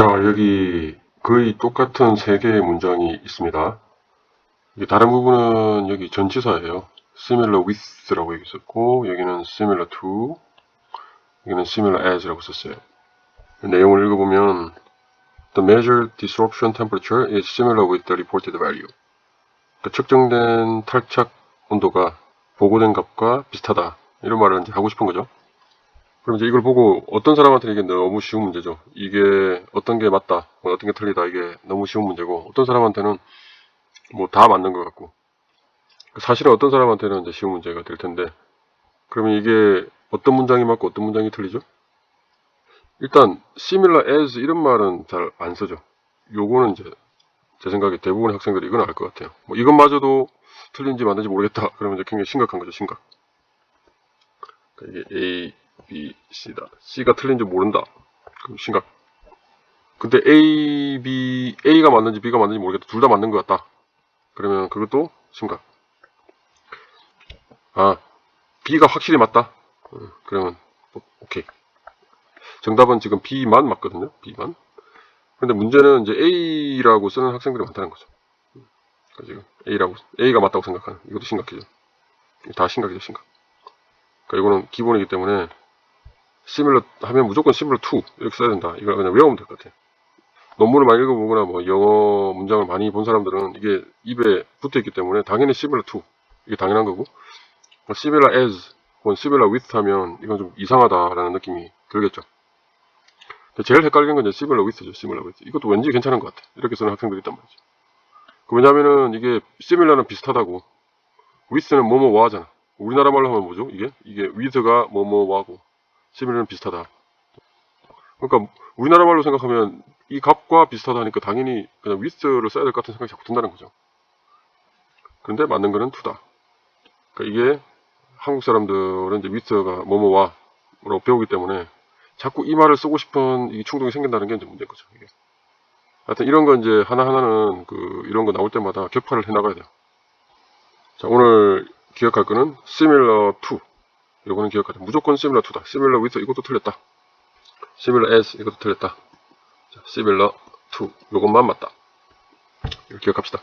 자, 여기 거의 똑같은 세 개의 문장이 있습니다. 다른 부분은 여기 전치사예요. similar with라고 여기 썼고, 여기는 similar to, 여기는 similar as라고 썼어요. 내용을 읽어보면, the measured disruption temperature is similar with the reported value. 그러니까 측정된 탈착 온도가 보고된 값과 비슷하다. 이런 말을 이제 하고 싶은 거죠. 그럼 이제 이걸 보고 어떤 사람한테는 이게 너무 쉬운 문제죠. 이게 어떤 게 맞다, 뭐 어떤 게 틀리다 이게 너무 쉬운 문제고 어떤 사람한테는 뭐 다 맞는 것 같고 사실은 어떤 사람한테는 이제 쉬운 문제가 될 텐데 그러면 이게 어떤 문장이 맞고 어떤 문장이 틀리죠? 일단 similar as 이런 말은 잘 안 쓰죠. 요거는 이제 제 생각에 대부분의 학생들이 이건 알 것 같아요. 뭐 이것마저도 틀린지 맞는지 모르겠다. 그러면 이제 굉장히 심각한 거죠, 심각. 그러니까 이게 A, B, C다. C가 틀린지 모른다. 그럼 심각. 근데 A, B, A가 맞는지 B가 맞는지 모르겠다. 둘 다 맞는 것 같다. 그러면 그것도 심각. 아, B가 확실히 맞다. 어, 그러면 오- 오케이. 정답은 지금 B만 맞거든요. B만. 근데 문제는 이제 A라고 쓰는 학생들이 많다는 거죠. 그러니까 지금 A라고 A가 맞다고 생각하는 이것도 심각해져. 다 심각이죠, 심각. 그러니까 이거는 기본이기 때문에 similar 하면 무조건 similar to 이렇게 써야 된다. 이걸 그냥 외우면 될 것 같아. 논문을 많이 읽어보거나 뭐 영어 문장을 많이 본 사람들은 이게 입에 붙어 있기 때문에 당연히 similar to 이게 당연한 거고 뭐 similar as 혹은 similar with 하면 이건 좀 이상하다라는 느낌이 들겠죠. 제일 헷갈리는 건 similar with죠. similar with. 이것도 왠지 괜찮은 것 같아. 이렇게 쓰는 학생들이 있단 말이죠. 그 왜냐면은 이게 similar는 비슷하다고 with는 뭐뭐와 하잖아. 우리나라 말로 하면 뭐죠? 이게 이게 with가 뭐뭐와고 similar는 비슷하다. 그러니까 우리나라 말로 생각하면 이 값과 비슷하다 하니까 당연히 그냥 with를 써야 될 것 같은 생각이 자꾸 든다는 거죠. 그런데 맞는 거는 to다. 그러니까 이게 한국 사람들은 이제 with가 뭐뭐와로 배우기 때문에 자꾸 이 말을 쓰고 싶은 이 충동이 생긴다는 게 이제 문제인 거죠. 이게. 하여튼 이런 거 이제 하나하나는 그 이런 거 나올 때마다 격파를 해 나가야 돼요. 자, 오늘 기억할 거는 similar to. 요거는 기억하자. 무조건 similar to다. similar with 이것도 틀렸다. similar as 이것도 틀렸다. 자, similar to 요것만 맞다. 이걸 기억합시다.